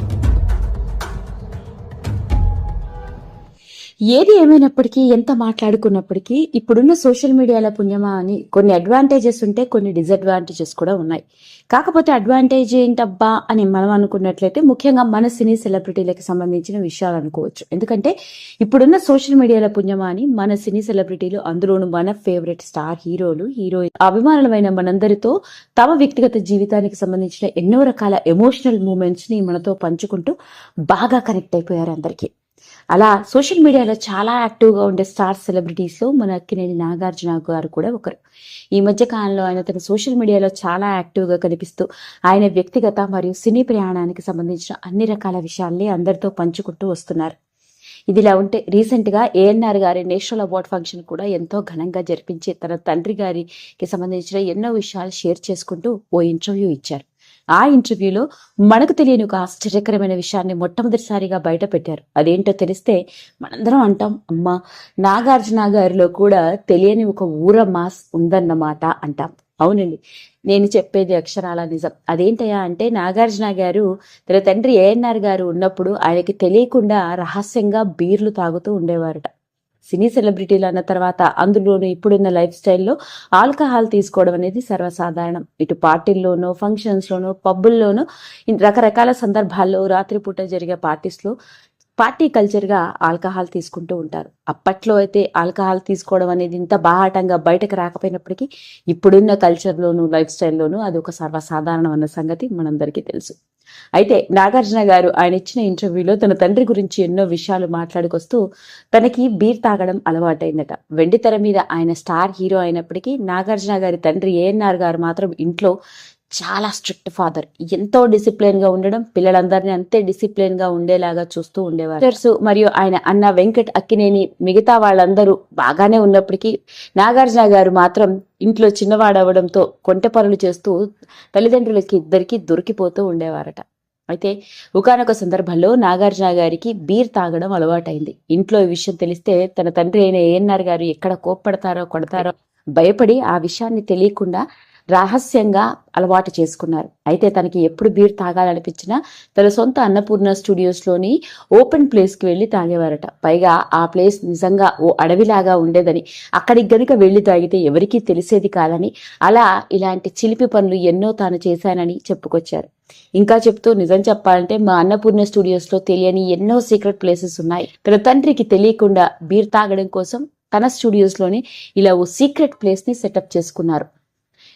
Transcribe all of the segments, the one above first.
you ఏది ఏమైనప్పటికీ ఎంత మాట్లాడుకున్నప్పటికీ ఇప్పుడున్న సోషల్ మీడియాల పుణ్యమా అని కొన్ని అడ్వాంటేజెస్ ఉంటే కొన్ని డిసడ్వాంటేజెస్ కూడా ఉన్నాయి. కాకపోతే అడ్వాంటేజ్ ఏంటబ్బా అని మనం అనుకున్నట్లయితే ముఖ్యంగా మన సినీ సెలబ్రిటీలకు సంబంధించిన విషయాలు అనుకోవచ్చు. ఎందుకంటే ఇప్పుడున్న సోషల్ మీడియాల పుణ్యమా అని మన సినీ సెలబ్రిటీలు అందులోను మన ఫేవరెట్ స్టార్ హీరోలు హీరోయిన్ అభిమానులమైన మనందరితో తమ వ్యక్తిగత జీవితానికి సంబంధించిన ఎన్నో రకాల ఎమోషనల్ మూమెంట్స్ని మనతో పంచుకుంటూ బాగా కనెక్ట్ అయిపోయారు అందరికీ. అలా సోషల్ మీడియాలో చాలా యాక్టివ్గా ఉండే స్టార్ సెలబ్రిటీస్లో మన అక్కినేని నాగార్జున గారు కూడా ఒకరు. ఈ మధ్య కాలంలో ఆయన తన సోషల్ మీడియాలో చాలా యాక్టివ్గా కనిపిస్తూ ఆయన వ్యక్తిగత మరియు సినీ ప్రయాణానికి సంబంధించిన అన్ని రకాల విషయాల్ని అందరితో పంచుకుంటూ వస్తున్నారు. ఇదిలా ఉంటే రీసెంట్గా ఏఎన్ఆర్ గారి నేషనల్ అవార్డ్ ఫంక్షన్ కూడా ఎంతో ఘనంగా జరిపించి తన తండ్రి గారికి సంబంధించిన ఎన్నో విషయాలు షేర్ చేసుకుంటూ ఓ ఇంటర్వ్యూ ఇచ్చారు. ఆ ఇంటర్వ్యూలో మనకు తెలియని ఒక ఆశ్చర్యకరమైన విషయాన్ని మొట్టమొదటిసారిగా బయట పెట్టారు అదేంటో తెలిస్తే మనందరం అంటాం అమ్మా నాగార్జున గారిలో కూడా తెలియని ఒక ఊర మాస్ ఉందన్నమాట అంటాం. అవునండి నేను చెప్పేది అక్షరాల నిజం. అదేంటయా అంటే నాగార్జున గారు తన తండ్రి ఏఎన్ఆర్ గారు ఉన్నప్పుడు ఆయనకి తెలియకుండా రహస్యంగా బీర్లు తాగుతూ ఉండేవారట. సినీ సెలబ్రిటీలు అన్న తర్వాత అందులోనూ ఇప్పుడున్న లైఫ్ స్టైల్లో ఆల్కహాల్ తీసుకోవడం అనేది సర్వసాధారణం. ఇటు పార్టీల్లోనూ ఫంక్షన్స్లోనూ పబ్బుల్లోనూ రకరకాల సందర్భాల్లో రాత్రిపూట జరిగే పార్టీస్లో పార్టీ కల్చర్గా ఆల్కహాల్ తీసుకుంటూ ఉంటారు. అప్పట్లో అయితే ఆల్కహాల్ తీసుకోవడం అనేది ఇంత బాహాటంగా బయటకు రాకపోయినప్పటికీ ఇప్పుడున్న కల్చర్లోనూ లైఫ్ స్టైల్లోనూ అది ఒక సర్వసాధారణం అన్న సంగతి మనందరికీ తెలుసు. అయితే నాగార్జున గారు ఆయన ఇచ్చిన ఇంటర్వ్యూలో తన తండ్రి గురించి ఎన్నో విషయాలు మాట్లాడుకొస్తూ తనకి బీర్ తాగడం అలవాటైందట. వెండితెర మీద ఆయన స్టార్ హీరో అయినప్పటికీ నాగార్జున గారి తండ్రి ఏఎన్ఆర్ గారు మాత్రం ఇంట్లో చాలా స్ట్రిక్ట్ ఫాదర్. ఎంతో డిసిప్లిన్గా ఉండడం పిల్లలందరినీ అంతే డిసిప్లిన్గా ఉండేలాగా చూస్తూ ఉండేవారు. Sisters మరియు ఆయన అన్న వెంకట్ అక్కినేని మిగతా వాళ్ళందరూ బాగానే ఉన్నప్పటికీ నాగార్జున గారు మాత్రం ఇంట్లో చిన్నవాడవడంతో కొంటె పనులు చేస్తూ తల్లిదండ్రులకి ఇద్దరికి దొరికిపోతూ ఉండేవారట. అయితే ఒకనొక సందర్భంలో నాగార్జున గారికి బీర్ తాగడం అలవాటైంది. ఇంట్లో ఈ విషయం తెలిస్తే తన తండ్రి అయిన ఏఎన్ఆర్ గారు ఎక్కడ కోప్పడతారో కొడతారో భయపడి ఆ విషయాన్ని తెలియకుండా రహస్యంగా అలవాటు చేసుకున్నారు. అయితే తనకి ఎప్పుడు బీర్ తాగాలనిపించినా తన సొంత అన్నపూర్ణ స్టూడియోస్లోని ఓపెన్ ప్లేస్కి వెళ్ళి తాగేవారట. పైగా ఆ ప్లేస్ నిజంగా ఓ అడవిలాగా ఉండేదని అక్కడికి గనుక వెళ్ళి తాగితే ఎవరికీ తెలిసేది కాదని అలా ఇలాంటి చిలిపి పనులు ఎన్నో తాను చేశానని చెప్పుకొచ్చారు. ఇంకా చెప్తూ నిజం చెప్పాలంటే మా అన్నపూర్ణ స్టూడియోస్లో తెలియని ఎన్నో సీక్రెట్ ప్లేసెస్ ఉన్నాయి. తన తండ్రికి తెలియకుండా బీర్ తాగడం కోసం తన స్టూడియోస్లోనే ఇలా ఓ సీక్రెట్ ప్లేస్ని సెటప్ చేసుకున్నారు.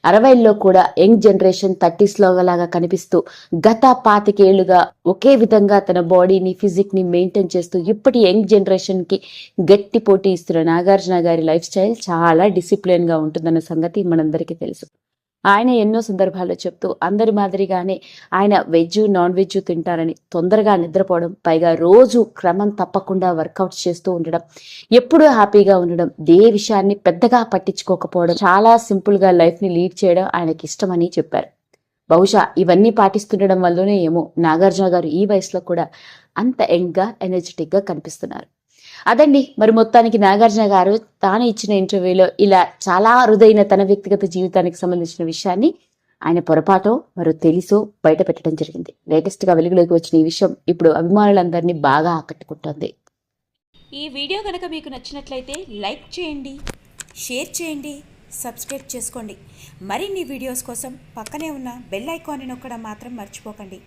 అరవైల్లో కూడా యంగ్ జనరేషన్ థర్టీస్లో లాగా కనిపిస్తూ గత పాతికేళ్ళుగా ఒకే విధంగా తన బాడీని ఫిజిక్ని మెయింటైన్ చేస్తూ ఇప్పటి యంగ్ జనరేషన్కి గట్టి పోటీ ఇస్తున్న నాగార్జున గారి లైఫ్ స్టైల్ చాలా డిసిప్లిన్గా ఉంటుందన్న సంగతి మనందరికీ తెలుసు. ఆయన ఎన్నో సందర్భాల్లో చెప్తూ అందరి మాదిరిగానే ఆయన వెజ్ నాన్ వెజ్ తింటారని తొందరగా నిద్రపోవడం పైగా రోజు క్రమం తప్పకుండా వర్కౌట్ చేస్తూ ఉండడం ఎప్పుడూ హ్యాపీగా ఉండడం దే విషయాన్ని పెద్దగా పట్టించుకోకపోవడం చాలా సింపుల్గా లైఫ్ని లీడ్ చేయడం ఆయనకి ఇష్టమని చెప్పారు. బహుశా ఇవన్నీ పాటిస్తుండడం వల్లనే ఏమో నాగార్జున గారు ఈ వయసులో కూడా అంత యంగ్గా ఎనర్జెటిక్గా కనిపిస్తున్నారు. అదండి మరి మొత్తానికి నాగార్జున గారు తాను ఇచ్చిన ఇంటర్వ్యూలో ఇలా చాలా అరుదైన తన వ్యక్తిగత జీవితానికి సంబంధించిన విషయాన్ని ఆయన పొరపాటో మరో తెలుసో బయట పెట్టడం జరిగింది. లేటెస్ట్గా వెలుగులోకి వచ్చిన ఈ విషయం ఇప్పుడు అభిమానులందరినీ బాగా ఆకట్టుకుంటోంది. ఈ వీడియో కనుక మీకు నచ్చినట్లయితే లైక్ చేయండి షేర్ చేయండి సబ్స్క్రైబ్ చేసుకోండి. మరిన్ని వీడియోస్ కోసం పక్కనే ఉన్న బెల్ ఐకాన్ని నొక్కడం మాత్రం మర్చిపోకండి.